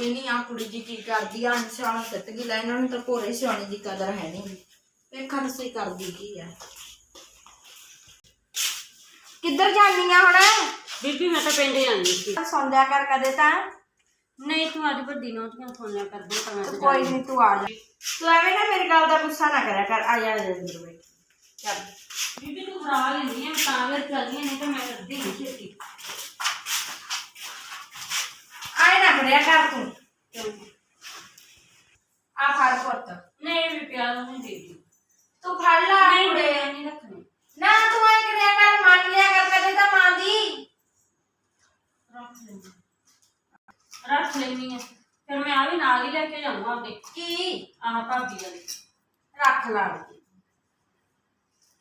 ਇਹ ਨਹੀਂ ਆ ਕੁੜੀ ਜੀ ਕੀ ਕਰਦੀ ਆ ਨਿਸ਼ਾਨ ਕੱਟ ਗਈ ਲੈ ਇਹਨਾਂ ਨੂੰ ਤਾਂ ਭੋਰੇ ਸਿਆਣੇ ਦੀ ਕਦਰ ਹੈ ਨਹੀਂ ਵੇਖਣ ਸੇ ਕਰਦੀ ਕੀ ਆ। ਕਿੱਧਰ ਜਾਨੀ ਆ ਹੁਣ? ਬੀਬੀ ਮੈਂ ਤਾਂ ਪਿੰਡ ਜਾਂਦੀ ਸੀ। ਸੌਂਦਿਆ ਕਰ ਕਦੇ ਤਾਂ। ਨਹੀਂ ਤੂੰ ਅੱਜ ਵੱਡੀ ਨੋਟੀਆਂ ਫੋਨਿਆ ਕਰਦੇ ਤਾਂ ਮੈਂ ਕੋਈ ਨਹੀਂ ਤੂੰ ਆ ਜਾ। ਤੂੰ ਐਵੇਂ ਨਾ ਮੇਰੀ ਗੱਲ ਦਾ ਗੁੱਸਾ ਨਾ ਕਰਿਆ ਕਰ। ਆ ਜਾ ਜਲਦੀ ਬਈ ਚੱਲ। ਬੀਬੀ ਤੂੰ ਕਰਾ ਲੈਂਦੀ ਆ ਤਾਂ ਫਿਰ ਚੱਲਦੀ ਨਹੀਂ ਤਾਂ ਮੈਂ ਕਰਦੀ ਨਹੀਂ ਛੇਤੀ। ਕਰਿਆ ਕਰ ਤੂੰ? ਆ ਫੜ ਪੁੱਤ। ਨਹੀਂ ਵੀ ਪਿਆਰ ਨਹੀਂ ਦੇਦੀ ਤੂੰ ਫੜ ਲਾ ਨਹੀਂ ਕੁੜੇ ਦੇ ਨਹੀਂ ਰੱਖਣੀ। ਨਾ ਤੂੰ ਐ ਕਰਿਆ ਕਰ ਮੰਨ ਲਿਆ ਕਰ ਕਦੇ ਤਾਂ ਮਾਂ ਦੀ। ਰੱਖ ਲੈਂਦੀ। ਰੱਖ ਲੈਂਦੀ ਆ। ਫਿਰ ਮੈਂ ਆ ਵੀ ਨਾਲ ਹੀ ਲੈ ਕੇ ਜਾਊਂਗਾ ਆਪਦੇ। ਕੀ? ਆਹ ਭਾਬੀ ਵਾਲੀ। ਰੱਖ ਲਾ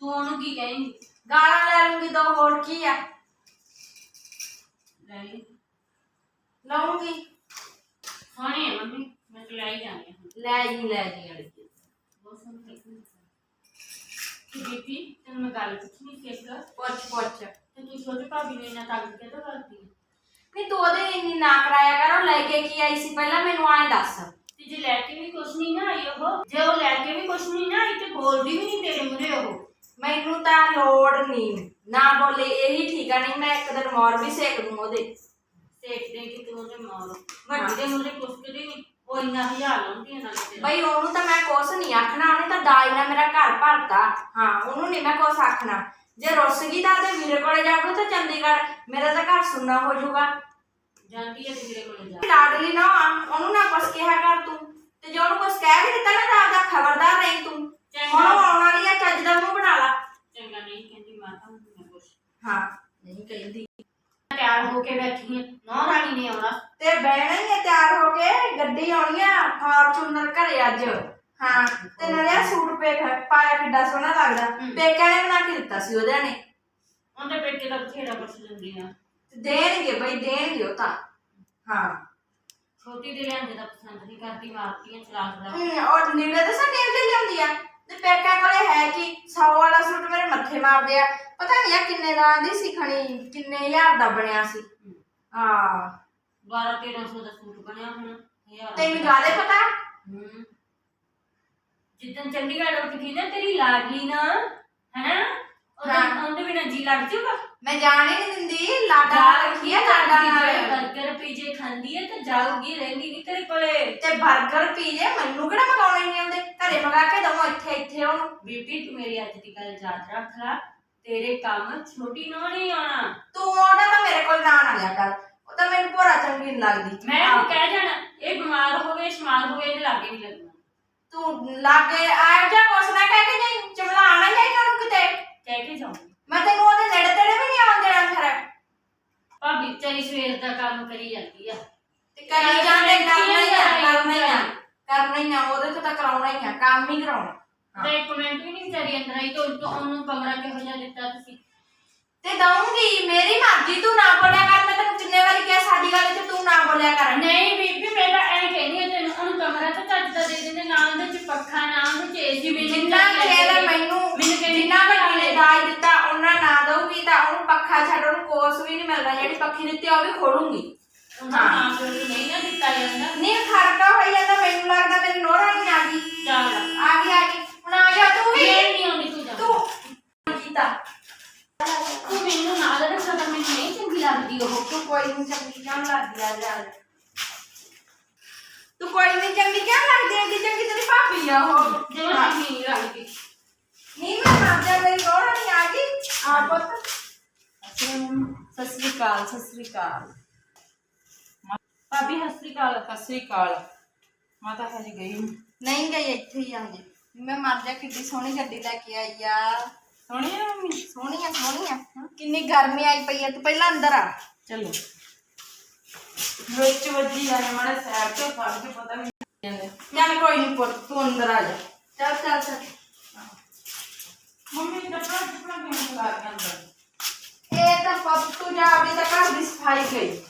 ਤੂੰ ਉਹਨੂੰ ਕੀ ਕਹੇਂਗੀ ਗਾਲਾਂ ਲੈ ਲੂੰਗੀ ਤਾਂ ਹੋਰ ਕੀ ਆ ਲੈ ਲਈ ਲਊਂਗੀ ਸੋਹਣੀ ਹੈ ਮੰਮੀ ਮੈਂ ਤਾਂ ਲੈ ਹੀ ਜਾਣੀ ਆ ਜੀ ਲੈ ਜੀ ਅੜੀ ਬਹੁਤ ਸੋਹਣੀ ਕਿ ਬੀਬੀ ਤੈਨੂੰ ਮੈਂ ਗੱਲ ਪੁੱਛਣੀ ਸੀ ਇੱਕ। ਪੁੱਛ ਪੁੱਛ। ਤੇ ਤੂੰ ਛੋਟੀ ਭਾਬੀ ਨੂੰ ਇੰਨਾ ਤੰਗ ਕਿਉਂ ਕਰਦੀ ਹੈ? ਨਹੀਂ ਤੂੰ ਉਹਦੇ ਇੰਨੀ ਨਾ ਕਰਾਇਆ ਕਰ ਉਹ ਲੈ ਕੇ ਕੀ ਆਈ ਸੀ? ਪਹਿਲਾਂ ਮੈਨੂੰ ਐਂ ਦੱਸ। ਤੇ ਜੇ ਲੈ ਕੇ ਵੀ ਕੁਛ ਨਹੀਂ ਨਾ ਆਈ ਉਹ ਜੇ ਉਹ ਲੈ ਕੇ ਵੀ ਕੁਛ ਨਹੀਂ ਨਾ ਆਈ ਤੇ ਬੋਲਦੀ ਵੀ ਨਹੀਂ ਤੇਰੇ ਮੂਹਰੇ ਉਹ। ਮੈਨੂੰ ਤਾਂ ਲੋੜ ਨਹੀਂ। ਨਾ ਬੋਲੇ ਇਹੀ ਠੀਕ ਆ ਨਹੀਂ ਮੈਂ ਇੱਕ ਦਿਨ ਮੌਰ ਵੀ ਸੇਕ ਦੂੰ ਉਹਦੇ। ਸੇਕਦੇ ਕਿ ਤੂੰ ਉਹਦੇ ਮਾਰ। ਵੱਡੀ ਦੇ ਮੂਹਰੇ ਪੁੱਛਦੀ ਨਹੀਂ ਉਹ ਇੰਨਾ ਹਜ਼ਾਰ ਲਾਉਂਦੀ ਹੈ ਨਾਲ ਤੇਰਾ ਬਈ ਉਹਨੂੰ ਤਾਂ ਮੈਂ ਕੁਛ ਨਹੀਂ ਆਖਣਾ ਉਹਨੇ ਤਾਂ ਦਾਈ ਨਾਲ ਮੇਰਾ ਘਰ ਭਰਤਾ। ਹਾਂ ਉਹਨੂੰ ਨਹੀਂ ਮੈਂ ਕੁਛ ਆਖਣਾ। ਜੇ ਰੁੱਸ ਗਈ ਤਾਂ ਤੇ ਵੀਰੇ ਕੋਲੇ ਜਾਊਗਾ ਤਾਂ ਚੰਡੀਗੜ੍ਹ ਮੇਰਾ ਤਾਂ ਘਰ ਸੁਣਨਾ ਹੋ ਜਾਊਗਾ। ਜਾਂਦੀ ਹੈ ਤੇ ਮੇਰੇ ਕੋਲ ਜਾ ਲਾਡਲੀ ਨਾ ਆ, ਉਹਨੂੰ ਨਾ ਕੁਛ ਕਿਹਾ ਕਰ ਤੂੰ। ਤੇ ਜੇ ਉਹਨੂੰ ਕੁਛ ਕਹਿ ਵੀ ਦਿੱਤਾ ਨਾ ਤਾਂ ਆਪਦਾ ਖਬਰਦਾਰ ਰਹੀ ਤੂੰ। ਹੁਣ ਉਹ ਆਉਣ ਵਾਲੀ ਆ ਚੱਜ ਦਾ ਮੂੰਹ ਬਣਾ ਲਾ। ਚੰਗਾ ਨਹੀਂ ਕਹਿੰਦੀ ਮਾਤਾ ਨੂੰ ਮੈਂ ਕੁਛ ਹਾਂ। ਨਹੀਂ ਕਹਿੰਦੀ। ਤਿਆਰ ਹੋ ਕੇ ਬੈਠੀ ਹੈ ਨੌ ਰਾਣੀ ਨੇ ਆਉਣਾ। ਤੇ ਬਹਿਣਾ ਹੀ ਆ ਤਿਆਰ ਹੋ ਕੇ ਗੱਡੀ ਆਉਣੀ ਆ ਫਾਰਚੂਨਰ ਘਰੇ ਅੱਜ। ਹਾਂ। ਤੇ ਨਾਲੇ ਆਹ ਸੂਟ ਪੇ ਪਾਇਆ ਕਿੱਡਾ ਸੋਹਣਾ ਲੱਗਦਾ। ਹਮ। ਪੇਕਿਆਂ ਨੇ ਬਣਾ ਕੇ ਦਿੱਤਾ ਸੀ ਉਹਦੇ ਨੇ। ਉਹਦੇ ਪੇਕੇ ਦਾ ਬਥੇਰਾ ਕੁਛ ਦਿੰਦੀ ਆ। ਤੇ ਦੇਣਗੇ ਬਈ ਦੇਣਗੇ ਉਹ ਤਾਂ। ਹਾਂ। ਛੋਟੀ ਦੇ ਲਿਆਂਦੇ ਦਾ ਪਸੰਦ ਨਹੀਂ ਕਰਦੀ ਮਾਰਤੀਆਂ ਚਲਾਕ ਦਾ। ਹਮ, ਔਰ ਨੀੜੇ ਤਾਂ ਸਾਡੇ ਤੇ ਲਿਆਉਂਦੀ ਆ। ਤੇ ਪੇਕਿਆਂ ਕੋਲੇ ਹੈ ਕਿ? 100 ਵਾਲਾ ਸੂਟ ਮੇਰੇ ਮੱਥੇ ਮਾਰਦੇ ਆ। ਪਤਾ ਨਹੀਂ ਆ ਕਿੰਨੇ ਦਾ ਦੀ ਸਿਖਣੀ ਕਿੰਨੇ ਹਜ਼ਾਰ ਦਾ ਬਣਿਆ ਸੀ। ਹਾਂ। 12 1300 ਦਾ ਸੂਟ ਬਣਿਆ ਹੁਣ ਹਜ਼ਾਰ ਤੈਨੂੰ ਜ਼ਿਆਦਾ ਪਤਾ? ਹੂੰ। ਜਿੱਦਨ ਚੰਡੀਗੜ੍ਹ ਉੱਠ ਗਈ ਨਾ ਤੇਰੀ ਲਾਗੀ ਨਾ ਹੈਨਾ ਹਾਂ। ਉਹਦੇ ਉਹਦੇ ਬਿਨਾ ਜੀ ਲੱਗ ਜੂਗਾ? ਮੈਂ ਜਾਣ ਹੀ ਨਹੀਂ ਦਿੰਦੀ ਲਾਡਾ ਰੱਖੀ ਆ ਲਾਡਾ ਨਾਲ। ਬਰਗਰ ਪੀਜੇ ਖਾਂਦੀ ਹੈ ਤੇ ਜਾਊਗੀ ਰਹਿੰਦੀ ਨਹੀਂ ਤੇਰੇ ਕੋਲੇ। ਤੇ 버ਗਰ ਪੀਜੇ ਮੈਨੂੰ ਕਿਹੜਾ ਮਗਾਉਣੇ ਨਹੀਂ ਆਉਂਦੇ? ਘਰੇ ਮਗਾ ਕੇ ਦਵਾਂ ਇੱਥੇ ਇੱਥੇ ਉਹਨੂੰ ਬੀਬੀ ਤੂੰ ਮੇਰੀ ਅੱਜ ਦੀ ਗੱਲ ਯਾਦ ਰੱਖ ਲੈ। ਤੇਰੇ ਕੰਮ ਛੋਟੀ ਨੋ ਨਹੀਂ ਆਉਣਾ। ਤੂੰ ਉਹਦਾ ਤਾਂ ਮੇਰੇ ਕੋਲ ਨਾ ਨਾ ਲਿਆ ਕਰ। ਉਹ ਤਾਂ ਮੈਨੂੰ ਭੋਰਾ ਚੰਗੀ ਨਹੀਂ ਲੱਗਦੀ। ਮੈਂ ਉਹ ਕਹਿ ਜਾਣਾ ਇਹ ਬਿਮਾਰ ਹੋਵੇ ਸ਼ਮਾਰ ਹੋਵੇ ਇਹਦੇ ਲਾਗੇ ਨਹੀਂ ਲੱਗਣਾ। ਤੂੰ ਲਾਗੇ ਆ ਜਾ ਕੁਛ ਨਾ ਕਹਿ ਕੇ ਜਾਈ ਚਮਲਾਣਾ ਜਾਈ ਉਹਨੂੰ ਕਿਤੇ। ਕਹਿ ਕੇ ਜਾਊਂਗੀ। ਮੈਂ ਤੈਨੂੰ ਉਹਦੇ ਨੇੜੇ ਤੇੜੇ ਵੀ ਨਹੀਂ ਆਉਣ ਦੇਣਾ ਫਿਰ। ਭਾਬੀ ਤੇਰੀ ਸਵੇਰ ਦਾ ਕੰਮ ਕਰੀ ਜਾਂਦੀ ਆ। ਤੇ ਕਰੀ ਜਾਂਦੇ ਕਰਨਾ ਹੀ ਆ ਕਰਨਾ ਹੀ ਆ। ਕਰਨਾ ਹੀ ਆ ਉਹਦੇ ਤੋਂ ਤਾਂ ਕਰਾਉਣਾ ਹੀ ਆ ਕੰਮ ਹੀ ਕਰਾਉਣਾ। ਹਾਂ। ਤੇ ਇੱਕ ਮਿੰਟ ਵੀ ਨਹੀਂ ਵਿਚਾਰੀ ਅੰਦਰ ਆਈ ਤੇ ਉਹ- ਉਹਨੂੰ ਕਮਰਾ ਕਿਹੋ ਜਿਹਾ ਦਿੱਤਾ ਤੁਸੀਂ? ਤੇ ਦਊਂਗੀ ਮੇਰੀ ਮਰਜ਼ੀ ਤੂੰ ਨਾ ਬੋਲਿਆ ਕਰ ਮੈਂ ਤੈਨੂੰ ਕਿੰਨੇ ਵਾਰੀ ਕਿਹਾ ਸਾਡੀ ਗੱਲ 'ਚ ਤੂੰ ਨਾ ਬੋਲਿਆ ਕਰ। ਨਹੀਂ ਬੀਬੀ ਮੈਂ ਤਾਂ ਐ ਕਹਿੰਦੀ ਆ ਤੈਨੂੰ ਉਹਨੂੰ ਕਮਰਾ ਤਾਂ ਚੱਜ ਦਾ ਦੇ ਦਿੰਦੇ ਨਾ ਉਹਦੇ ਚ ਪੱਖਾ ਨਾ ਉਹਦੇ ਚ ਏਸੀ ਵੀ ਜਿੰਨਾ ਖੇਲ ਮੈਨੂੰ ਮੈਨੂੰ ਕਹਿੰਦੀ ਜਿੰਨਾ ਵੱਡੀ ਨੇ ਦਾਜ ਦਿੱਤਾ ਉਹਨਾਂ ਨਾ ਦਊਗੀ ਤਾਂ ਉਹਨੂੰ ਪੱਖਾ ਛੱਡ ਉਹਨੂੰ ਕੋਸ ਵੀ ਨਹੀਂ ਮਿਲਦਾ ਜਿਹੜੀ ਪੱਖੀ ਦਿੱਤੀ ਆ ਉਹ ਵੀ ਖੋਲੂੰਗੀ। ਹਾਂ ਹਾਂ ਕੋਈ ਨਹੀਂ ਨਾ ਦਿੱਤਾ ਜਾਂਦਾ। ਨਹੀਂ ਖਰਕਾ ਹੋਈ ਜਾਂਦਾ ਮੈਨੂੰ ਲੱਗਦਾ ਮੇਰੀ ਨੋਰਾ ਨਹੀਂ ਆ ਗਈ। ਚੱਲ। ਆ ਗਈ ਆ ਗਈ। ਹੁਣ ਆ ਜਾ ਤੂੰ ਵੀ। ਫੇਰ ਨਹੀਂ ਆਉਂਦੀ ਤੂੰ ਜਾ। ਤੂੰ। ਕੀਤਾ ਤੂੰ ਮੈਨੂੰ ਨਾਲ ਰੱਖਾ ਤਾਂ ਮੈਨੂੰ ਨਹੀਂ ਚੰਗੀ ਲੱਗਦੀ ਉਹ। ਤੂੰ ਕੋਈ ਨਹੀਂ ਚੰਗੀ ਕਿਉਂ ਲੱਗਦੀ ਆ ਜਾ। ਤੂੰ ਕੋਈ ਨਹੀਂ ਚੰਗੀ ਕਿਉਂ ਲੱਗਦੀ ਐ ਚੰਗੀ ਤੇਰੀ ਭਾਬੀ ਆ ਉਹ ਜਿਵੇਂ ਹਾਂ। ਚੰਗੀ ਨਹੀਂ ਲੱਗਦੀ ਨਹੀਂ ਮੈਂ ਮਰ ਜਾ ਮੇਰੀ ਨੋਰਾ ਨਹੀਂ ਆ ਗਈ ਆ ਪੁੱਤ ਸਤਿ ਸ੍ਰੀ ਅਕਾਲ ਸਤਿ ਸ੍ਰੀ ਅਕਾਲ ਭਾਬੀ ਸਤਿ ਸ੍ਰੀ ਅਕਾਲ ਸਤਿ ਸ੍ਰੀ ਅਕਾਲ ਮਾਤਾ ਹਜੇ ਗਈ ਨੀ। ਨਹੀਂ ਗਈ ਇੱਥੇ ਹੀ ਆ ਜੀ ਮੈਂ ਮਰ ਜਾ ਕਿੱਡੀ ਸੋਹਣੀ ਗੱਡੀ ਲੈ ਕੇ ਆਈ ਆ। ਸੋਹਣੀ ਆ ਮੰਮੀ ਸੋਹਣੀ ਆ ਸੋਹਣੀ ਆ ਕਿੰਨੀ ਗਰਮੀ ਆਈ ਪਈ ਆ ਤੂੰ ਪਹਿਲਾਂ ਅੰਦਰ ਆ ਚਲੋ ਵਿੱਚ ਵੱਜੀ ਜਾਣੇ ਮਾੜੇ ਸਾਈਡ ਤੋਂ ਫੜ ਕੇ ਪਤਾ ਵੀ ਨਹੀਂ ਜਾਂਦੇ ਚੱਲ ਕੋਈ ਨਹੀਂ ਪੁੱਤ ਤੂੰ ਅੰਦਰ ਆ ਜਾ ਚੱਲ ਚੱਲ ਚੱਲ ਮੰਮੀ ਕੱਪੜਾ ਕੱਪੜਾ ਕਿਉਂ ਲਾ ਕੇ ਅੰਦਰ ਇਹ ਤਾਂ ਪੱਪ ਤੂੰ ਜਾ ਆਪਣੀ ਤਾਂ ਘਰ ਦੀ ਸਫ਼ਾਈ ਗਈ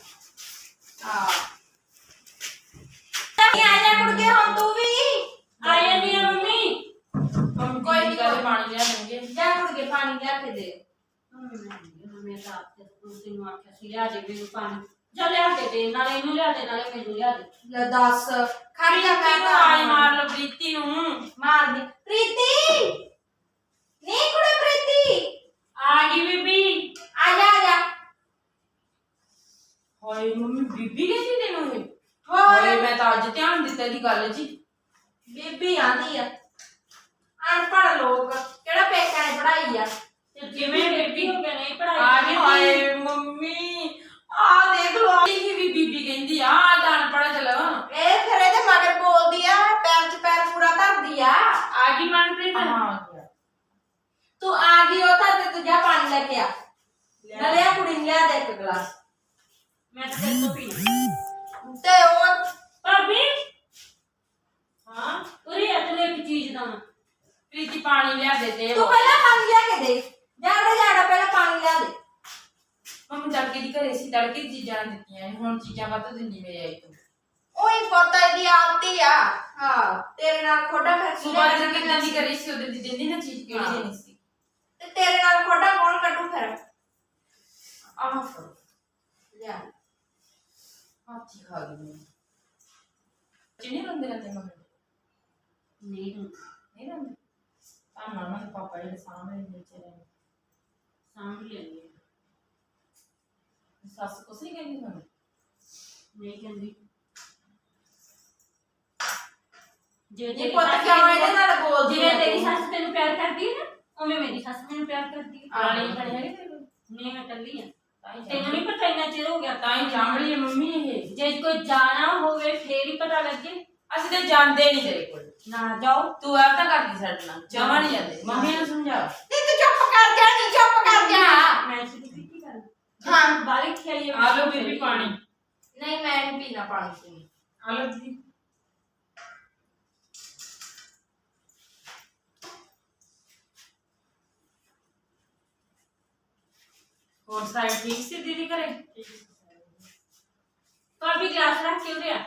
ਹਾਂ ਨਹੀਂ ਆ ਜਾ ਕੁੜ ਕੇ ਹੁਣ ਤੂੰ ਵੀ ਆ ਜਾਂਦੀ ਆ ਮੰਮੀ ਕੋਈ ਨਹੀਂ ਗੱਲ ਪਾਣੀ ਲਿਆ ਦੇਣਗੇ ਜਾ ਕੁੜ ਕੇ ਕੇ ਦੇ ਦੇ ਜਾ ਲਿਆ ਕੇ ਦੇ ਨਾਲੇ ਇਹਨੂੰ ਲਿਆ ਦੇ ਨਾਲੇ ਮੈਨੂੰ ਲਿਆ ਦੇ। ਲੈ ਦੱਸ ਖੜ ਜਾ ਮੈਂ ਤੂੰ ਮਾਰ ਲਓ ਪ੍ਰੀਤੀ ਨੂੰ। ਮਾਰਦੀ ਪ੍ਰੀਤੀ! ਨਹੀਂ ਕੁੜੇ ਪ੍ਰੀਤੀ! ਆ ਗਈ ਬੀਬੀ। ਆ ਜਾ ਆ ਜਾ। ਹਾਏ ਮੰਮੀ ਬੀਬੀ ਕਹਿੰਦੀ ਤੈਨੂੰ ਇਹ? ਹਾਏ ਮੈਂ ਤਾਂ ਅੱਜ ਧਿਆਨ ਦਿੱਤਾ ਦੀ ਗੱਲ ਜੀ। ਬੀਬੀ ਆਂਦੀ ਆ। ਅਨਪੜ੍ਹ ਲੋਕ ਕਿਹੜਾ ਪੇਕਾਂ ਨੇ ਪੜਾਈ ਆ? ਤੇ ਕਿਵੇਂ ਬੀਬੀ? ਹੋ ਗਿਆ ਨਹੀਂ ਪੜਾਈ ਆ ਗਈ ਹਾਏ ਮੰਮੀ। ਆ ਦੇਖ ਲੋ ਆਈ ਹੀ ਵੀ ਬੀਬੀ ਕਹਿੰਦੀ ਆ ਜਾਣ ਪੜਾ ਚਲੋ ਇਹ ਫਿਰ ਇਹਦੇ ਮਗਰ ਬੋਲਦੀ ਆ ਪੈਰ 'ਚ ਪੈਰ ਪੂਰਾ ਧਰਦੀ ਆ। ਆ ਗਈ ਮਨਪ੍ਰੀਤ? ਹਾਂ ਤੂੰ ਆ ਗਈ ਉਹ ਤਾਂ ਤੇ ਤੂੰ ਜਾ ਪਾਣੀ ਲੈ ਕੇ ਆ। ਨਾਲੇ ਆ ਕੁੜੀ ਨੂੰ ਲਿਆ ਦੇ ਇੱਕ ਗਲਾਸ। ਮੈਂ ਤਾਂ ਤੇਰੇ ਤੋਂ ਪੀਣਾ ਤੇ ਉਹ ਭਾਬੀ? ਹਾਂ? ਉਰੇ ਆ ਤੈਨੂੰ ਇੱਕ ਚੀਜ਼ ਦਵਾਂ ਪ੍ਰੀਤੀ ਪਾਣੀ ਲਿਆ ਦੇ ਦੇ। ਤੂੰ ਪਹਿਲਾਂ ਪਾਣੀ ਲਿਆ ਕੇ ਦੇ। ਜਾੜਾ ਜਾੜਾ ਪਹਿਲਾਂ ਪਾਣੀ ਲਿਆ ਦੇ। ਮੰਮੀ ਤੜਕੇ ਦੀ ਘਰੇ ਸੀ ਤੜਕੇ ਦੀ ਚੀਜ਼ਾਂ ਦਿੱਤੀਆਂ ਨੇ ਹੁਣ ਚੀਜ਼ਾਂ ਵੱਧ ਦਿੰਦੀ ਮੇਰੇ ਆਈ ਤੂੰ ਉਹੀ ਪਤਾ ਇਹਦੀ ਆਦਤੀ ਆ। ਹਾਂ ਤੇਰੇ ਨਾਲ ਖੋਡਾ ਫਿਰ ਸੁਬਾਹ ਕੱਢਣੀ ਦੀ ਕਿੰਨਾ ਦੀ ਕਰੀ ਸੀ ਉਹਦੇ ਦੀ ਦਿੰਦੀ ਨਾ ਚੀਜ਼ ਕਿਹੜੀ ਹਾਂ। ਦੇਣੀ ਸੀ? ਤੇ ਤੇਰੇ ਨਾਲ ਖੋਡਾ ਕੌਣ ਕੱਢੂ ਫਿਰ? ਆਹ ਫੜ। ਲਿਆ। ਹਾਥੀ ਖਾ ਗਈ ਮੈਂ ਚੀਨੀ ਰੰਦੇ ਰੰਦੇ ਮਗਰ? ਨਹੀਂ ਹੁਣ ਨਹੀਂ ਰੰਦੇ? ਤਾਂ ਮਾਮਾ ਤੇ ਪਾਪਾ ਜਿਹੜੇ ਸਾਹਮਣੇ ਨੀਚੇ ਰਹੇ ਸਾਂਭ ਲੈਣੀ ਸੱਸ ਕੁਛ ਨਹੀਂ ਕਹਿੰਦੀ ਤੁਹਾਨੂੰ ਨਹੀਂ ਕਹਿੰਦੀ। ਜੇ ਤੇਰੀ ਪੁੱਤ ਕਿਉਂ ਇਹਦੇ ਨਾਲ ਬੋਲਦੀ ਜਿਵੇਂ ਤੇਰੀ ਤੂੰ? ਸੱਸ ਤੈਨੂੰ ਪਿਆਰ ਕਰਦੀ ਹੈ ਨਾ ਉਵੇਂ ਮੇਰੀ ਸੱਸ ਮੈਨੂੰ ਪਿਆਰ ਕਰਦੀ ਹੈ। ਰਾਣੀ ਬਣੀ ਹੈਗੀ ਤੇਰੇ ਕੋਲ। ਨਹੀਂ ਮੈਂ ਕੱਲੀ ਆ ਤਾਂ ਹੀ ਤੈਨੂੰ ਨਹੀਂ ਪਤਾ ਇੰਨਾ ਚਿਰ ਹੋ ਗਿਆ। ਤਾਂ ਹੀ ਜਾਮੜੀ ਹੈ ਮੰਮੀ ਇਹ। ਜੇ ਕੋਈ ਜਾਣਾ ਹੋਵੇ ਫੇਰ ਹੀ ਪਤਾ ਲੱਗੇ। ਅਸੀਂ ਤਾਂ ਜਾਂਦੇ ਨਹੀਂ ਤੇਰੇ ਕੋਲ। ਨਾ ਜਾਓ। ਤੂੰ ਆਪ ਤਾਂ ਕਰਦੀ ਸਾਡੇ ਨਾਲ। ਜਮਾ ਨਹੀਂ ਜਾਂਦੇ। ਮੰਮੀ ਨੂੰ ਸਮਝਾ। ਨਹੀਂ ਤੂੰ ਚੁੱਪ ਕਰ ਜਾ ਨਹੀਂ ਚੁੱਪ ਕਰ ਜਾ ਮੈਂ ਸਿੱਧੀ ਕੀ ਕਰ ਹਾਂ। ਬਾਰਿਕ ਖਾਈਏ ਆ ਲਓ ਬੀਬੀ ਪਾਣੀ ਨਹੀਂ ਮੈਂ ਨਹੀਂ ਪੀਣਾ ਪਾਣੀ ਪੀਣੀ ਆ ਲਓ ਦੀਦੀ ਹੋਰ ਸਾਈਡ ਠੀਕ ਸੀ ਦੀਦੀ ਘਰੇ ਭਾਬੀ ਗਲਾਸ ਰੱਖ ਕੇ ਉਰਿਆ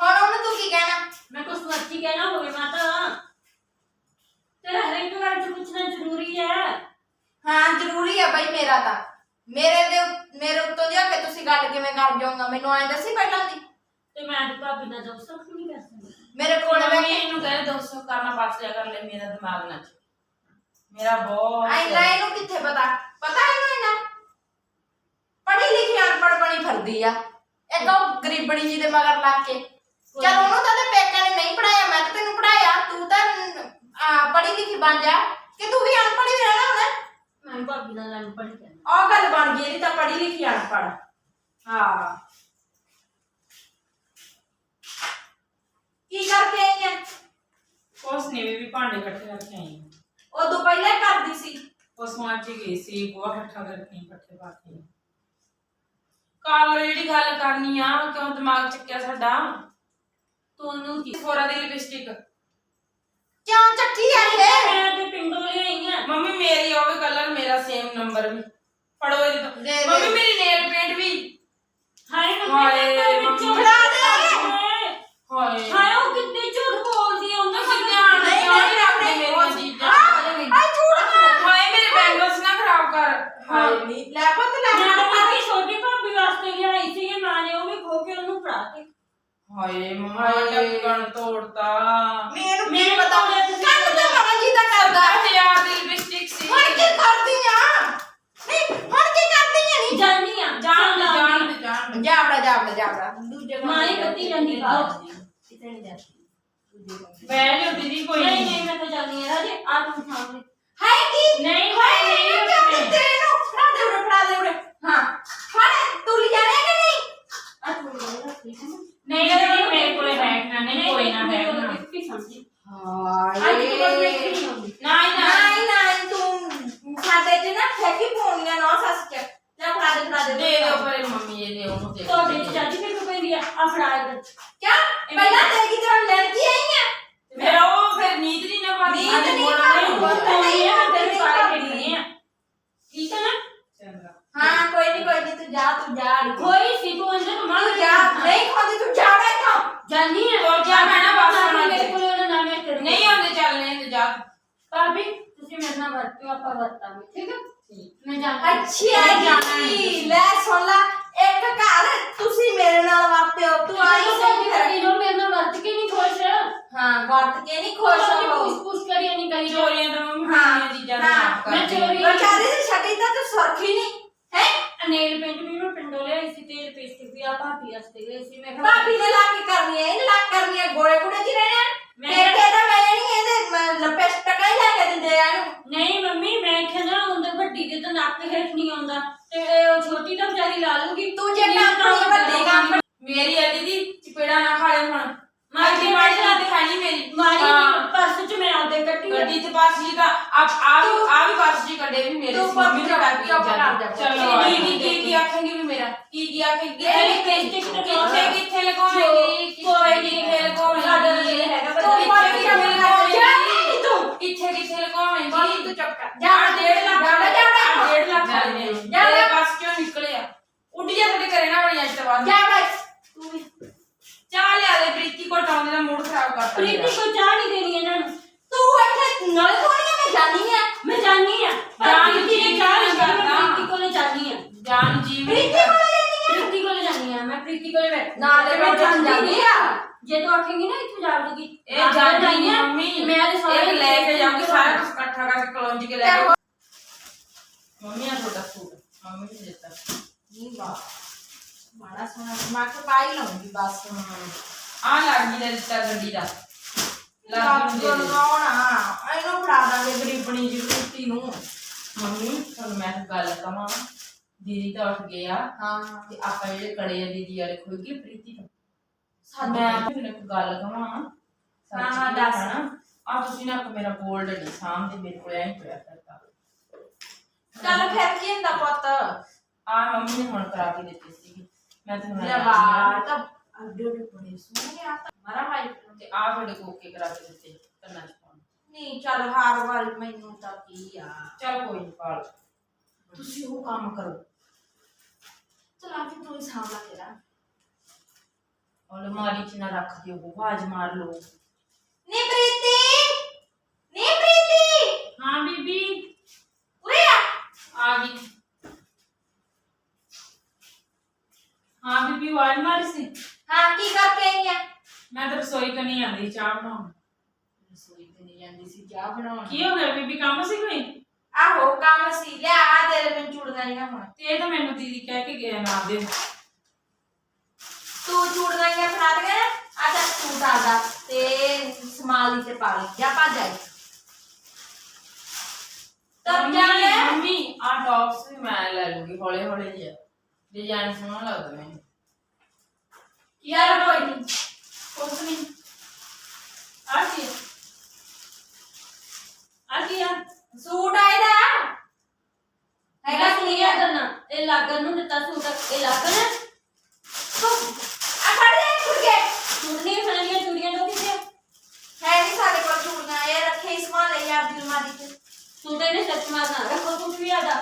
ਹੁਣ ਉਹਨੂੰ ਤੂੰ ਕੀ ਕਹਿਣਾ ਮੈਂ ਕੁਛ ਮਰਜ਼ੀ ਕਹਿਣਾ ਹੋਵੇ ਮਾਤਾ ਤੇਰਾ ਹਰੇਕ ਗੱਲ ਚ ਪੁੱਛਣਾ ਜ਼ਰੂਰੀ ਹੈ ਹਾਂ ਜ਼ਰੂਰੀ ਆ ਬਈ ਮੇਰਾ ਤਾਂ ਮੇਰੇ ਦੇ ਉ- ਮੇਰੇ ਉੱਤੋਂ ਜਾ ਕੇ ਤੁਸੀਂ ਗੱਲ ਕਿਵੇਂ ਕਰ ਜਾਓਗਾ ਮੈਨੂੰ ਐਂ ਦੱਸੀ ਪਹਿਲਾਂ ਦੀ। ਤੇ ਮੈਂ ਤੇ ਭਾਬੀ ਨਾਲ ਜਬ ਸਭ ਨਹੀਂ ਕਰ ਸਕਦੀ। ਮੇਰੇ ਕੋਲ ਵੇ ਇਹਨੂੰ ਕਹੇ 200 ਕਰਨਾ ਪਾਸ ਜਾ ਕਰ ਲੈ ਮੇਰਾ ਦਿਮਾਗ ਨਾ ਚੱਲੇ। ਮੇਰਾ ਬਹੁਤ ਐਨਾ ਇਹਨੂੰ ਕਿੱਥੇ ਪਤਾ? ਪਤਾ ਇਹਨੂੰ ਇਹਨਾਂ ਪੜ੍ਹੀ ਲਿਖੀ ਅਨਪੜ੍ਹ ਬਣੀ ਫਿਰਦੀ ਆ। ਇੱਕ ਉਹ ਗਰੀਬਣੀ ਜੀ ਦੇ ਮਗਰ ਲੱਗ ਕੇ। ਚਲ ਉਹਨੂੰ ਤਾਂ ਤੇ ਪੇਕਾਂ ਨੇ ਨਹੀਂ ਪੜਾਇਆ ਮੈਂ ਤਾਂ ਤੈਨੂੰ ਪੜਾਇਆ ਤੂੰ ਤਾਂ ਆ, ਪੜ੍ਹੀ ਲਿਖੀ ਬਣ ਜਾ। ਕਿ ਤੂੰ ਵੀ ਅਨਪੜ੍ਹ ਹੀ ਰਹਿਣਾ ਹੁਣ। ਮੈਂ ਭਾਬੀ ਨਾਲ ਗੱਲ ਪੜੀ ਕਰਨਾ ਉਹ ਗੱਲ ਬਣ ਗਈ ਇਹਦੀ ਤਾਂ ਪੜ੍ਹੀ ਲਿਖੀ ਅਨਪੜ੍ਹ। ਹਾਂ। ਕੀ ਕਰਕੇ ਆਈ ਆ? ਉਸ ਨੇ ਵੀ ਭਾਂਡੇ ਇਕੱਠੇ ਰੱਖੇ ਆਈ ਉਦੋਂ ਪਹਿਲਾਂ ਹੀ ਕਰਦੀ ਸੀ। ਉਸ ਮਾਚ ਗਈ ਸੀ ਗੋਹਾ ਇਕੱਠਾ ਕਰਕੇ ਇਕੱਠੇ ਪਾ ਕੇ। ਕਾਲ ਜਿਹੜੀ ਗੱਲ ਕਰਨੀ ਆ ਕਿਉਂ ਦਿਮਾਗ ਚੱਕਿਆ ਸਾਡਾ? ਤੁਹਾਨੂੰ ਕੀ ਫੋਰਾ ਦੀ ਲਿਪਸਟਿਕ ਕਿਉਂ ਚੱਕੀ ਆ ਇਹ ਮੈਂ ਤੇ ਪਿੰਡੋਂ ਲਿਆਈ ਆ ਮੰਮੀ ਮੇਰੀ ਉਹ ਵੀ ਕਲਰ ਮੇਰਾ ਸੇਮ ਨੰਬਰ ਵੀ। ਫੜੋ ਇਹਦੇ ਤੋਂ। ਦੇ ਦੇ। ਮੰਮੀ ਮੇਰੀ ਨੇਲ ਪੇਂਟ ਵੀ ਹਾਏ ਹਾਏ, ਮੰਮੀ ਮੰਮੀ। ਫੜਾ ਦੇ। ਹਾਏ ਹਾਏ ਉਹ ਕਿੰਨੀ ਝੂਠ ਬੋਲਦੀ ਆ ਉਹਨਾਂ ਤੁਸੀਂ ਧਿਆਨ ਨਹੀਂ, ਕਿਉਂ ਨਹੀਂ ਨਹੀਂ, ਰੱਖਦੇ ਨਹੀਂ, ਮੇਰੀਆਂ ਉਹ- ਚੀਜ਼ਾਂ ਆ ਝੂਠ ਮਾਰ ਹਾਏ ਮੇਰੇ ਬੈਂਗਲਸ ਨਾ ਖਰਾਬ ਕਰ ਹਾਏ ਨਹੀਂ ਲੈ ਪੁੱਤ ਲੈ ਮੈਂ ਤਾਂ ਪੁੱਤ। ਆਪਣੀ ਛੋਟੀ ਭਾਬੀ ਵਾਸਤੇ ਲਿਆਈ ਸੀ ਇਹ ਮਾਂ ਨੇ ਉਹ ਵੀ ਖੋ ਕੇ ਉਹਨੂੰ ਫੜਾ ਕੇ ਹਾਏ ਮੰਮਾ ਹਾਏ। ਢੱਕਣ ਤੋੜਤਾ ਮੈਨੂੰ ਕੀ ਮੈਨੂੰ ਪਤਾ ਤਾਂ ਤੁਸੀਂ ਕੰਮ ਤਾਂ ਮਾਂ ਜੀ ਦਾ ਕਰਦਾ ਹਜ਼ਾਰ ਦੀ ਲਿਪਸਟਿਕ ਸੀ ਹੁਣ ਕੀ ਕਰਦੀ ਆ ਨਹੀਂ ਹੁਣ ਕੀ ਕਰਦੀ ਆ ਨਹੀਂ ਜਾਨੀ ਆ ਜਾਣ ਦੇ ਜਾਣ ਦੇ ਜਾਣ ਦੇ ਜਾਵੜਾ ਜਾਵੜਾ ਜਾਵੜਾ ਦੂਜੇ ਕੋਲ ਮਾਂ ਹੀ ਕੱਤੀ ਜਾਂਦੀ ਬਾਹਰ। ਕਿਤੇ ਨਹੀਂ ਜਾਂਦੀ। ਕੋਲ ਬਹਿ ਜਾਓ ਦੀਦੀ ਕੋਈ ਨਹੀਂ ਨਹੀਂ। ਨਹੀਂ ਮੈਂ ਤਾਂ ਜਾਨੀ ਆ ਰਾਜੇ ਆ ਤੂੰ ਸਾਹਮਣੇ। ਹਾਏ ਕੀ? ਨਹੀਂ, ਹਾਏ ਨਹੀਂ, ਨਹੀਂ ਨਹੀਂ। ਦਿੱਤੇ ਇਹਨੂੰ ਫੜਾ ਦੇ ਉਰੇ ਫੜਾ ਦੇ ਉਰੇ। ਹਾਂ। ਫੜ ਤੂੰ ਲਿਆ ਕਿ ਨਹੀਂ? ਆ ਤੂੰ ਮੇਰੇ ਰੱਖ ਲਈ ਨਹੀਂ ਨਹੀਂ ਮੇਰੇ ਕੋਲੇ ਬੈਠਣਾ ਨਹੀਂ ਕੋਈ ਨਾ ਬੈਠਣਾ। ਕੀ ਸਮਝੀ? ਹਾਏ। ਅੱਜ ਤੂੰ ਬਸ ਵੇਖੀ ਨਹੀਂ ਆਉਂਦੀ ਨਹੀਂ ਨਹੀਂ ਨਹੀਂ ਤੂੰ ਸਾਡੇ ਚ ਨਾ ਫੇਕੀ ਪੋਣੀਆਂ ਨਾ ਸੱਸ ਚ। ਲੈ ਫੜਾ ਦੇ ਫੜਾ ਦੇ ਦੇ ਦਿਓ ਪਰੇ ਮੰਮੀ ਇਹ ਦੇ ਉਹਨੂੰ ਦੇ ਤੁਹਾਡੇ ਚ ਚਾਚੀ ਫਿਰ ਕੋਈ ਦੀ ਆ ਆ ਫੜਾ ਇੱਧਰ ਕਿਆ? ਪਹਿਲਾਂ ਤੇ ਕੀ ਤਰ੍ਹਾਂ ਲੜਕੀ ਆਈ ਆ? ਮੇਰਾ ਉਹ ਫਿਰ ਨੀਂਦ ਨਹੀਂ ਨਾ ਪਾਦੀ ਨੀਂਦ ਨਹੀਂ ਨਹੀਂ ਪਾਉਂਦੀ। ਕੋਈ ਆ ਤੇਰੇ ਨਹੀਂ ਸਾਰੇ। ਦੇਖਣੇ ਆ। ਠੀਕ ਹੈ ਨਾ? ਹਾਂ ਕੋਈ ਨਹੀਂ ਕੋਈ ਨਹੀਂ ਤੂੰ ਜਾ ਤੂੰ ਜਾ। ਕੋਈ ਸੀ ਤੂੰ ਅੰਦਰ ਤੂੰ ਮਾਰ ਜਾ। ਨਹੀਂ ਖਾਂਦੀ ਤੂੰ ਜਾ ਬੈਠਾ। ਜਾਨੀ ਆ। ਤੁਰ ਜਾ ਮੈਂ ਨਾ ਹੁਣ ਅੱਜ। ਮੇਰੇ ਕੋਲ ਉਹਦਾ ਨਾਮ ਹੈ ਨਹੀਂ ਆਉਂਦੇ ਚੱਲਨੇ ਤੇ ਜਾ। ਭਾਬੀ ਤੁਸੀਂ ਮੇਰੇ ਨਾਲ ਵਰਤਿਓ ਆਪਾਂ ਵਰਤਾਂਗੇ ਠੀਕ ਹੈ ਮੈਂ ਜਾਣਾ। ਅੱਛਾ ਜੀ। ਲੈ ਸੁਣ ਲਾ ਇੱਕ ਘਰ ਤੁਸੀਂ ਮੇਰੇ ਨਾਲ ਵਰਤੇ ਹੋ ਤੂੰ ਆਈ ਸਹੀ ਕਰ ਤੀਨੋਂ ਮੇਰੇ ਨਾਲ ਵਰਤ ਕੇ ਨਹੀਂ ਖੁਸ਼। ਹਾਂ ਵਰਤ ਕੇ ਨਹੀਂ ਖੁਸ਼ ਹੋ ਪੁੱਛ ਪੁੱਛ ਕਰੀ ਨਹੀਂ ਕਰੀ ਚੋਰੀਆਂ ਤਾਂ ਮੰਮੀ ਹਾਂ, ਚੀਜ਼ਾਂ ਨੂੰ ਮਾਫ ਮੈਂ। ਚੋਰੀ- ਵਿਚਾਰੀ ਦੀ ਛੱਡੀ ਤਾਂ ਤੂੰ ਸੁਰਖੀ ਨਹੀਂ। ਹੈ? ਨੇਲ ਪੇਂਟ ਵੀ ਮੈਂ ਪਿੰਡੋਂ ਲਿਆਈ ਸੀ ਤੇ ਲਿਪਸਟਿਕ ਵੀ ਆ ਭਾਬੀ ਵਾਸਤੇ ਗਈ ਸੀ। ਮੈਂ ਕਿਹਾ ਭਾਬੀ ਨੇ ਲਾ ਕੇ ਕਰਨੀ ਹੈ ਇਹਨੇ ਲਾ ਕਰਨੀ ਹੈ ਗੋਲੇ ਗੁੜੇ ਚ ਰਹਿਣਾ ਮੈਂ- ਪੇਕੇ ਤਾਂ ਲਪੇਸਟਕਾਂ ਹੀ ਲੈ ਕੇ ਦਿੰਦੇ ਆ ਇਹਨੂੰ। ਨਹੀਂ ਮੰਮੀ ਮੈਂ ਕਿਹਾ ਨਾ ਉਹਦੇ ਵੱਡੀ ਦੇ ਤਾਂ ਨੱਕ ਹੇਠ ਨਹੀਂ ਆਉਂਦਾ। ਤੇ ਇਹ ਉਹ ਛੋਟੀ ਤਾਂ ਵਿਚਾਰੀ ਲਾ ਲੂਗੀ ਤੂੰ ਜੇ ਕੰਪਨੀ ਵੱਡੀ ਕੰਪਨੀ ਮੇਰੀ ਅਲੀ ਦੀ ਚਪੇੜਾ ਨਾ ਖਾ ਲੈ ਹੁਣ। ਮਾਰ ਮਾਰੀ ਮਾਰੀ ਮਾਰੀ ਨਾ ਦਿਖਾਣੀ ਮੇਰੀ ਮਾਰੀ। ਪਰਸ ਚ ਮੈਂ ਆਦੇ ਕੱਟੀ। ਗੱਡੀ ਚ ਪਾਸ ਜੀ ਦਾ ਆਪ ਆ ਵੀ ਆ ਵੀ ਪਾਸ ਜੀ ਕੱਢੇ ਵੀ ਮੇਰੇ ਮੰਮੀ ਦਾ ਜਾ। ਚਲੋ ਕੀ ਕੀ ਕੀ ਕੀ ਆਖੇਂਗੀ ਵੀ ਮੇਰਾ? ਕੀ ਕੀ ਆਖੇਂਗੀ? ਇਹ ਤੇ ਕਿੱਥੇ ਕਿੱਥੇ ਲਗਾਉਣਗੀ ਕੋਈ ਨਹੀਂ ਲਗਾਉਣਗੀ ਸਾਡਾ ਤਾਂ ਇਹ ਹੈਗਾ ਮਾਰੀ ਕਿੱਥੇ ਨਹੀਂ ਤੂੰ ਕਿੱਥੇ ਕਿੱਥੇ ਮਾਰੀ ਲਗਾਉਣਗੀ ਤੂੰ ਚੁੱਪ ਕਰ। ਜਾ ਡੇਢ ਲੱਖ ਜਾਣਾ ਆਹ ਡੇਢ ਲੱਖ ਜਾ ਜਾ। ਪਾਸ ਕਿਉਂ ਨਿਕਲਿਆ ਉੱਡ ਜਾ ਤੁਹਾਡੇ ਘਰੇ ਨਾ ਬਣੀ ਅੱਜ ਤੋਂ ਬਾਅਦ। ਜਾ ਬਸ। ਤੂੰ ਵੀ। ਚਾਹ ਲਿਆ ਦੇ ਪ੍ਰੀਤੀ ਕੋਲ ਟਾਉਣ ਦਾ ਮੂਡ ਖਰਾਬ ਕਰਤਾ। ਪ੍ਰੀਤੀ। ਕੋ ਚਾਹ ਨਹੀਂ ਦੇਣੀ ਇਹਨਾਂ ਨੂੰ। ਤੂੰ ਇੱਥੇ ਨਲੇ ਜੇ ਤੂੰ ਆਖੇਂਗੀ ਨਾ ਇੱਥੋਂ ਜਾਵੜੂਗੀ ਇਹ ਜਾਨੀ ਮੰਮੀ। ਮੈਂ ਤੇ ਸਾਰੇ ਇਹ ਲੈ ਕੇ ਜਾਊਂਗੀ ਸਾਰਾ ਕੁਝ ਇਕੱਠਾ ਕਰਕੇ ਕਲੌਂਜ ਕੇ ਲੈ ਤੇ ਕੇ। ਮੰਮੀ ਆ ਤੁਹਾਡਾ ਸੂਟ ਮੰਮੀ ਨੇ ਦਿੱਤਾ। ਨਹੀਂ ਵਾਹ ਮਾੜਾ ਸੋਨਾ ਮੈਂ ਕਿ ਪਾਈ ਲਾਉਂਗੀ ਬਸ ਆ ਲੱਗ ਦਾ ਦਿੱਤਾ ਗੱਡੀ ਦਾ। ਲੱਗ ਗਈ ਦੇ ਦੇ। ਲਗਾਉਣਾ ਇਹਨੂੰ ਫੜਾ ਦਾਂਗੇ ਗਰੀਬਣੀ ਜੀ ਕੁੱਤੀ ਨੂੰ। ਮੰਮੀ ਤੁਹਾਨੂੰ ਮੈਂ ਇੱਕ ਗੱਲ ਕਹਾਂ ਦੀਦੀ ਤਾਂ ਉੱਠ ਗਿਆ। ਹਾਂ। ਤੇ ਆਪਾਂ ਜਿਹੜੇ ਕੜੇ ਆ ਦੀਦੀ ਵਾਲੇ ਖੋਲ ਕੇ ਪ੍ਰੀਤੀ ਤੋਂ। ਮੈਂ ਤੁਹਾਨੂੰ ਇੱਕ ਗੱਲ ਕਹਾਂ ਹਾਂ, ਹਾਂ, ਦੱਸ। ਆ ਤੁਸੀਂ ਨਾ ਮੇਰਾ ਗੋਲਡ ਨਹੀਂ ਸਾਹਮਣੇ ਮੇਰੇ ਕੋਲ ਐਂ ਪਿਆ ਕਰਤਾ। ਚੱਲ ਫਿਰ ਕੀ ਹੁੰਦਾ ਪੁੱਤ? ਆ ਮੰਮੀ ਨੇ ਹੁਣ ਕਰਾ ਕੇ ਦਿੱਤੀ ਸੀ ਮੈਂ ਤੁਹਾਨੂੰ ਲੈ ਬਾਹਰ ਤਾਂ ਅੱਡੇ ਦੇ ਬੜੇ ਸੋਹਣੇ ਆ। ਤਾਂ ਮਾਰਾ ਭਾਈ ਤੇ ਆ ਤੁਹਾਡੇ ਕੋਕੇ ਕਰਾ ਕੇ ਦਿੱਤੇ? ਕੰਨਾਂ ਚ ਪਾਉਣ। ਨਹੀਂ ਚੱਲ ਹਾਰ ਵਾਲੀ ਮੈਨੂੰ ਤਾਂ ਕੀ ਆ। ਚਲ ਕੋਈ ਨਹੀਂ ਪਾਲ ਤੁਸੀਂ ਉਹ ਕੰਮ ਕਰੋ। ਚਲ ਆ ਕੇ ਤੂੰ ਹੀ ਸਾਂਭਾ ਤੇਰਾ। ਉਹ ਮਾਰੀ ਚ ਨਾ ਰੱਖ ਦਿਓ ਆਵਾਜ਼ ਮਾਰ ਲਓ। ਨੀ ਪ੍ਰੀਤੀ ਨੀ ਪ੍ਰੀਤੀ। ਹਾਂ ਬੀਬੀ। ਉਰੇ ਆ। ਆ ਗਈ। ਹਾਂ ਬੀਬੀ ਆਵਾਜ਼ ਮਾਰੀ ਸੀ? ਹਾਂ ਕੀ ਕਰਕੇ ਆਈ ਆ? ਮੈਂ ਤਾਂ ਰਸੋਈ ਤੋਂ ਨਹੀਂ ਆਂਦੀ ਚਾਹ ਬਣਾਉਣ। ਰਸੋਈ ਤੇ ਨਹੀਂ ਜਾਂਦੀ ਸੀ ਚਾਹ ਬਣਾਉਣ। ਕੀ ਹੋ ਗਿਆ ਬੀਬੀ ਕੰਮ ਸੀ ਕੋਈ? ਆਹੋ ਕੰਮ ਸੀ। ਲਿਆ ਆ ਤੇਰੇ ਮੈਂ ਚੂੜਦਾ ਨਹੀਂ ਹੁਣ। ਤੇ ਇਹ ਤਾਂ ਮੈਨੂੰ ਦੀਦੀ ਕਹਿ ਕੇ ਗਿਆ ਨਾ ਦੇ। ਤੂੰ ਚੂੜਦਾ ਨਹੀਂ ਫੜਾ ਦੇ ਆ ਜਾ ਸੂਟ ਆਦਾ ਤੇ ਸਮਾਲੀ ਤੇ ਪਾ ਲਈ ਜਾ ਭੱਜ ਆਈ ਤਬ ਜਾਣੇ ਮੰਮੀ ਆ ਟੌਪਸ ਵੀ ਮੈਂ ਲੈ ਲੂੰਗੀ ਹੌਲੇ ਹੌਲੇ ਜਿਹਾ ਡਿਜ਼ਾਈਨ ਸੋਹਣਾ ਲੱਗਦਾ ਮੈਨੂੰ ਯਾਰ ਕੋਈ ਨਹੀਂ ਕੁਛ ਨਹੀਂ ਆ ਕੀ ਆ ਕੀ ਆ ਸੂਟ ਆਇਦਾ ਹੈਗਾ ਹੈਗਾ ਕੀ ਕੀ ਆ ਕਰਨਾ ਇਹ ਲਾਗਣ ਨੂੰ ਦਿੱਤਾ ਸੂਟ ਇਹ ਲਾਗਣ ਹੈ ਤੂੰ ਆ ਫੜ ਦੇ ਕੁੜ ਕੇ ਸੂਟ ਨਹੀਂ ਫੜਨੀਆਂ ਚੂੜੀਆਂ ਦੋ ਕਿੱਥੇ ਆ? ਹੈ ਨਹੀਂ ਸਾਡੇ ਕੋਲ ਚੂੜੀਆਂ ਇਹ ਰੱਖੇ ਇਸਮਾਨ ਲਈ ਆ ਦੀ ਅਲਮਾਰੀ ਤੇ ਸੂਟ ਇਹਨੇ ਸੱਚ ਮਾਰਨਾ ਰੱਖੋ ਕੁਝ ਵੀ ਆਦਾ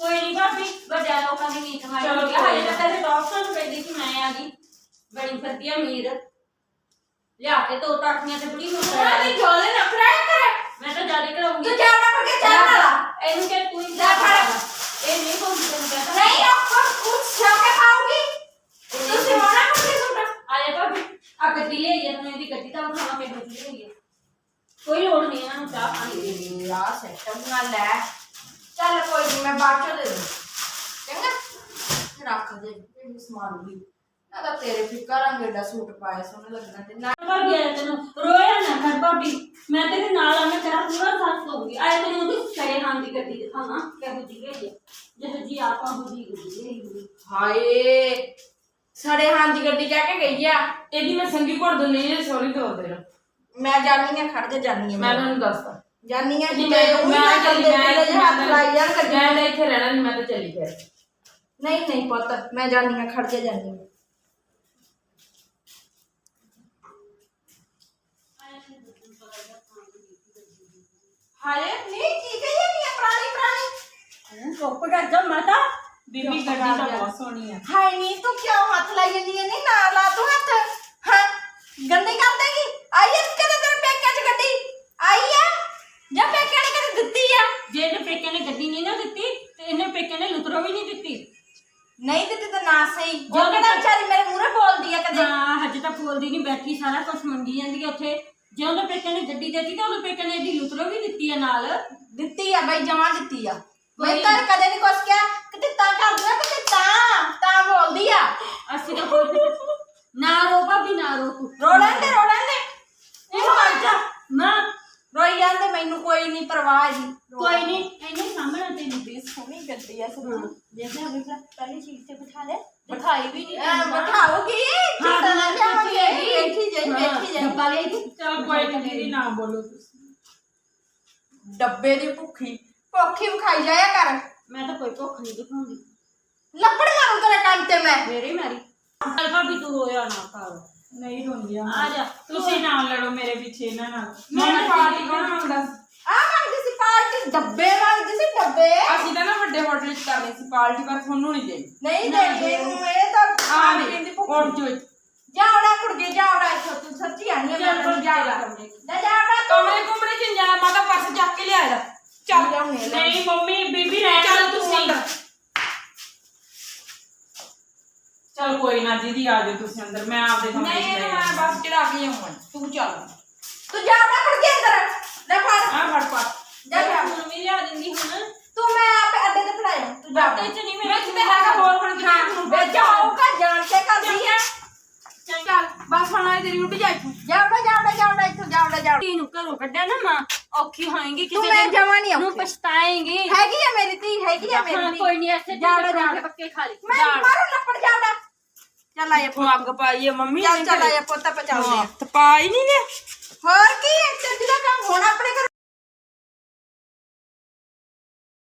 ਕੋਈ ਨਹੀਂ ਭਾਬੀ ਵੱਡਿਆਂ ਲੋਕਾਂ ਦੀ ਨੀਤ ਮਾਰੀ ਚਲੋ ਹੋਈ ਆ। ਕੋਈ ਹਾਲੇ ਨਾ। ਤਾਂ ਤੇਰੇ ਡਾਕਟਰ ਨੂੰ ਕਹਿੰਦੀ ਸੀ ਮੈਂ ਆ ਗਈ ਬੜੀ ਫਰਦੀ ਆ ਮੀਰ ਲਿਆ ਕੇ ਤੋ ਟਾਕੀਆਂ ਤੇ ਬੜੀ ਮੁੱਕ ਉਹਨਾਂ ਦੀ ਜੋਲੇ ਨਾ ਫੜਾਇਆ ਕਰ ਮੈਂ ਤਾਂ ਜਾਦੇ ਕਰਾਉਂਗੀ ਤੂੰ ਜਾਣਾ ਫੜ ਕੇ ਚੱਲ ਨਾ ਇਹਨੂੰ ਕਿ ਤੂੰ ਹੀ ਲੈ ਫੜ। ਇਹ ਨਹੀਂ ਕੋਈ ਤੈਨੂੰ ਕਹਤਾ ਨਹੀਂ ਆਪਾਂ ਕੁਝ ਸ਼ੌਕੇ ਖਾਓਗੀ ਤੁਸੀਂ ਹੋਣਾ ਕੁਝ ਸੂਟ ਆਏ ਭਾਬੀ ਗੱਡੀ ਲੈ ਜਾ ਤੂੰ ਇਹਦੀ ਗੱਡੀ ਤਾਂ ਬਣਾਵਾ ਕੇ ਗੱਡੀ ਲੈ ਜਾ ਕੋਈ ਲੋੜ ਨਹੀਂ ਇਹਨਾਂ ਨੂੰ ਚਾਹ ਪਾਣੀ ਦੀ ਇਹ ਆ ਸੈਟਮ ਨਾਲ ਲੈ। ਚੱਲ ਕੋਈ ਨਹੀਂ ਮੈਂ ਬਾਅਦ ਚੋਂ ਦੇ ਦੂੰ ਚੰਗਾ? ਰੱਖ ਦੇ ਇਹ ਸਮਾਨ ਵੀ। ਨਾ ਤਾਂ ਤੇਰੇ ਫਿੱਕਾ ਰੰਗ ਦਾ ਸੂਟ ਪਾਇਆ ਸੋਹਣਾ ਲੱਗਣਾ ਤੇ ਨਾ। ਭਾਬੀ ਆਇਆ ਤੈਨੂੰ। ਰੋਇਆ ਨਾ ਕਰ ਭਾਬੀ। ਮੈਂ ਤੇਰੇ ਨਾਲ ਆ ਮੈਂ ਤੇਰਾ ਪੂਰਾ ਸਾਥ ਦਊਂਗੀ। ਆਇਆ ਤੈਨੂੰ ਉਹਦੀ ਸੜੇ ਹਾਂ ਦੀ ਗੱਡੀ ਦਿਖਾਵਾਂ ਕਿਹੋ ਜੀ ਗਈ ਹੈ ਜਿਹੋ ਜੀ ਆਪਾਂ ਬੁਝੀ ਗਈ ਹਾਏ ਸੜੇ ਹਾਂ ਦੀ ਗੱਡੀ ਕਹਿ ਕੇ ਗਈ ਆ ਇਹਦੀ ਮੈਂ ਸੰਗੀ ਘੋੜ ਦਿੰਦੀ ਨੇ ਸੌਰੀ ਦੋ ਦੇਰ ਮੈਂ ਜਾਣੀ ਆ ਖੜ ਜਾ ਜਾਣੀ ਆ ਮੈਂ। ਤੁਹਾਨੂੰ ਦੱਸਦਾ। ਜਾਣੀ ਆ ਨਹੀਂ ਜਿੱਤੇ ਮੈਂ ਉਹ ਮੈਂ ਨਾ ਚੱਲੀ ਚੱਲਦੇ ਮੈਂ ਜਿਹੜੇ ਹੱਥ ਲਾਈ ਜਾਣ ਮੈਂ ਗੱਡੀ ਤਾਂ ਇੱਥੇ ਰਹਿਣਾ ਨਹੀਂ ਮੈਂ ਤਾਂ ਚੱਲੀ ਫਿਰ। ਨਹੀਂ ਨਹੀਂ ਪੁੱਤ ਮੈਂ ਜਾਣੀ ਆ ਖੜ ਜਾ ਜਾਣੀ ਆ। ਹਾਏ ਨਹੀਂ ਕੀ ਕਹੀ ਜਾਂਦੀ ਆ ਪੁਰਾਣੀ ਪੁਰਾਣੀ। ਚੁੱਪ ਕਰ ਜਾ ਮਾਤਾ। ਬੀਬੀ ਗੱਡੀ ਤਾਂ ਬਹੁਤ ਸੋਹਣੀ ਹੈ ਹਾਏ ਨੀ ਤੂੰ ਕਿਉਂ ਹੱਥ ਲਾਈ ਜਾਂਦੀ ਹੈ ਨਹੀਂ ਨਾ ਲਾ ਤੂੰ ਹੱਥ। ਹਾਂ ਗੰਦੀ ਕਰ ਦੇਗੀ। ਆਈ ਐ ਕਦੇ ਤੇਰੇ ਪੇਕਿਆਂ 'ਚ ਗੱਡੀ? ਆਈ ਆ ਜਾਂ ਪੇਕਿਆਂ ਨੇ ਕਦੇ ਦਿੱਤੀ ਆ ਜੇ ਇਹਨੇ ਪੇਕਿਆਂ ਨੇ ਗੱਡੀ ਨਹੀਂ ਨਾ ਦਿੱਤੀ ਤੇ ਇਹਨੇ ਪੇਕਿਆਂ ਨੇ ਲੁਤਰੋ ਵੀ ਨਹੀਂ ਦਿੱਤੀ। ਨਹੀਂ ਦਿੱਤੀ ਤਾਂ ਨਾ ਸਹੀ। ਜੋ ਬੋਲ ਕਿਹੜਾ ਦਿੱਤੀ। ਵਿਚਾਰੀ ਮੇਰੇ ਮੂਹਰੇ ਬੋਲਦੀ ਆ ਕਦੇ? ਹਾਂ ਹਜੇ ਤਾਂ ਬੋਲਦੀ ਨਹੀਂ ਬੈਠੀ ਸਾਰਾ ਕੁਝ ਮੰਗੀ ਜਾਂਦੀ ਹੈ ਉੱਥੇ। ਜੇ ਉਹਦੇ ਪੇਕਿਆਂ ਨੇ ਗੱਡੀ ਦਿੱਤੀ ਤਾਂ ਉਹਦੇ ਪੇਕਿਆਂ ਨੇ ਇਹਦੀ ਲੁਤਰੋ ਵੀ ਦਿੱਤੀ ਹੈ ਨਾਲ। ਦਿੱਤੀ ਆ ਬਈ ਜਮਾ ਦਿੱਤੀ ਆ। ਮੈਂ ਕੋਈ- ਤਾਂ ਕਦੇ ਨਹੀਂ ਕੁਛ ਕਿਹਾ। ਕਿਤੇ ਤਾਂ ਕਰਦੀ ਆ ਕਿਤੇ ਤਾਂ ਤਾਂ ਬੋਲਦੀ ਆ ਅਸੀਂ ਤਾਂ ਕੋਈ ਨਾ ਰੋ ਭਾਬੀ ਨਾ ਰੋ ਤੂੰ ਰੋ ਲੈਂਦੇ ਰੋ ਲੈਂਦੇ ਇਹ ਮਰ ਜਾ ਨਾ ਰੋਈ ਜਾਂਦੇ ਮੈਨੂੰ ਕੋਈ ਨਹੀਂ ਪਰਵਾਹ ਜੀ ਕੋਈ ਨਹੀਂ ਇਹਨੇ ਸਾਹਮਣੇ ਤੈਨੂੰ ਬੜੀ ਸੋਹਣੀ ਗੱਡੀ ਆ ਹਾਂ ਸੱਚੀ ਦੇਖਿਆ ਵੇਖਿਆ ਪਹਿਲੀ ਸੀਟ ਤੇ ਬਿਠਾ ਦੇ ਦਿਖਾਈ ਵੀ ਨਹੀਂ ਐ ਬਿਠਾਓਗੀ ਕਿਤਾ ਨਾ ਜਾਵਾਂਗੇ ਵੇਖੀ ਜਾਈ ਵੇਖੀ ਜਾਈ ਡੱਬਾ ਲੈ ਕੇ ਚਲ ਕੋਈ ਨਹੀਂ ਦੀਦੀ ਨਾ ਬੋਲੋ ਤੁਸੀਂ ਡੱਬੇ ਦੀ ਭੁੱਖੀ ਭੁੱਖੀ ਵਿਖਾਈ ਜਾਇਆ ਕਰ ਮੈਂ ਤਾਂ ਕੋਈ ਭੁੱਖ ਨਹੀਂ ਦਿਖਾਉਂਦੀ। ਲੱਪੜ ਮਾਰੂ ਤੇਰੇ ਕੰਨ ਤੇ ਮੈਂ। ਮੇਰੇ ਮਾਰੀ। ਚੱਲ ਭਾਬੀ ਤੂੰ ਰੋਇਆ ਨਾ ਕਰ। ਨਹੀਂ ਰੋਂਦੀ ਆ ਜਾ ਤੁਸੀਂ ਨਾ ਲੜੋ ਮੇਰੇ ਪਿੱਛੇ ਇਹਨਾਂ ਨਾਲ। ਮੈਂ ਮੈਂ ਪਾਰਟੀ ਕੌਣ ਸੀ? ਆ ਮੰਗਦੀ ਸੀ ਪਾਰਟੀ ਡੱਬੇ ਮੰਗਦੀ ਸੀ ਡੱਬੇ। ਅਸੀਂ ਤਾਂ ਨਾ ਵੱਡੇ ਹੋਟਲ 'ਚ ਕਰਨੀ ਸੀ ਪਾਰਟੀ ਪਰ ਤੁਹਾਨੂੰ ਨਹੀਂ ਦੇਣੀ। ਨਹੀਂ ਦੇਣੀ ਇਹਨੂੰ ਇਹ ਤਾਂ ਆ ਖਾਣ ਨਹੀਂ ਪੀਣ ਦੀ ਉੱਠ ਭੁੱਖੀ ਜੋ ਜਾਵੜਾ ਕੁੜਗੇ ਜਾਵੜਾ ਇੱਥੋਂ ਤੂੰ ਸੱਚੀ ਆਣੀ ਆ ਚੱਲ ਮੈਂ ਜਾਵੜਾ। ਲੈ ਜਾਵੜਾ ਕਮਰੇ ਕੁਮਰੇ 'ਚ ਜਾ ਮਾਤਾ ਪਰਸ ਚੱਕ ਕੇ ਲਿਆ ਇਹਦਾ ਚੱਲ ਲਿਆਉਣੇ। ਨਹੀਂ ਮੰਮੀ ਬੀਬੀ ਰਹਿਣ ਚੱਲ ਦਿਓ ਤੂੰ ਤੁਸੀਂ। ਅੰਦਰ। ਚਲ ਕੋਈ ਨਾ ਦੀਦੀ ਆ ਜਾਓ ਤੁਸੀਂ ਅੰਦਰ ਮੈਂ ਆਪਦੇ ਕਮਰੇ 'ਚ ਨਹੀਂ ਮੈਂ। ਬਸ ਚੜਾ ਕੇ ਆਉਂ ਤੂੰ ਚੱਲ। ਤੂੰ ਜਾਵੜਾ ਕੁੜਗੇ ਅੰਦਰ। ਲੈ ਫੜ। ਆ ਫੜ ਫੜ। ਜਾ ਜਾ। ਵੀ ਲਿਆ ਦਿੰਦੀ ਹੁਣ। ਤੂੰ ਮੈਂ ਆਪੇ ਅੱਡੇ ਤੇ ਫੜਾਇਆ। ਤੂੰ ਜਾ। ਅੱਡੇ 'ਚ ਨਹੀਂ ਮੇਰੇ ਵਿੱਚ ਤੇ ਹੈਗਾ ਹੋਰ ਹੁਣ ਕਿਤੇ ਹੁਣ ਵਿੱਚ ਆਊਗਾ ਜਾਣ ਕੇ ਕਰਦੀ ਆ। ਚੱਲ ਬਸ ਹੁਣ ਆਈ ਤੇਰੀ ਉੱਠ ਜਾ ਇੱਥੋਂ। ਜਾਵੜਾ ਜਾਵੜਾ ਜਾਵੜਾ ਇੱਥੋਂ ਜਾਵੜਾ ਜਾਵੜਾ ਧੀ ਨੂੰ ਘਰੋਂ ਕੱਢਿਆ ਨਾ ਮਾਂ। ਔਖੀ ਹੋਏਗੀ ਤੂੰ ਕਿਸੇ ਮੈਂ ਦਿਨ। ਜਮਾ ਨਹੀਂ ਨੂੰ ਆਉਂਦੀ ਪਛਤਾਏਗੀ। ਹੈਗੀ ਆ ਮੇਰੀ ਧੀ ਹੈਗੀ ਆ ਹਾਂ ਮੇਰੀ ਧੀ। ਕੋਈ ਨਹੀਂ ਐਸੇ ਜਾਵੜਾ ਜਾਵੜਾ। ਪੱਕੇ ਖਾ ਲਈ ਮੈਂ ਮਾਰੂ ਲੱਪੜ ਜਾਵੜਾ ਚੱਲ ਆਇਆ ਤੂੰ ਅੱਗ ਪਾਈ ਹੈ ਮੰਮੀ ਚੱਲ ਚੱਲ ਆਇਆ ਪੁੱਤ ਆਪਾਂ ਚੱਲਦੇ ਆ। ਤੇ ਪਾਈ ਨਹੀਂ ਨੇ। ਹੋਰ ਕੀ ਹੈ? ਚੱਜ ਦਾ ਕੰਮ ਹੁਣ ਆਪਣੇ ਘਰ।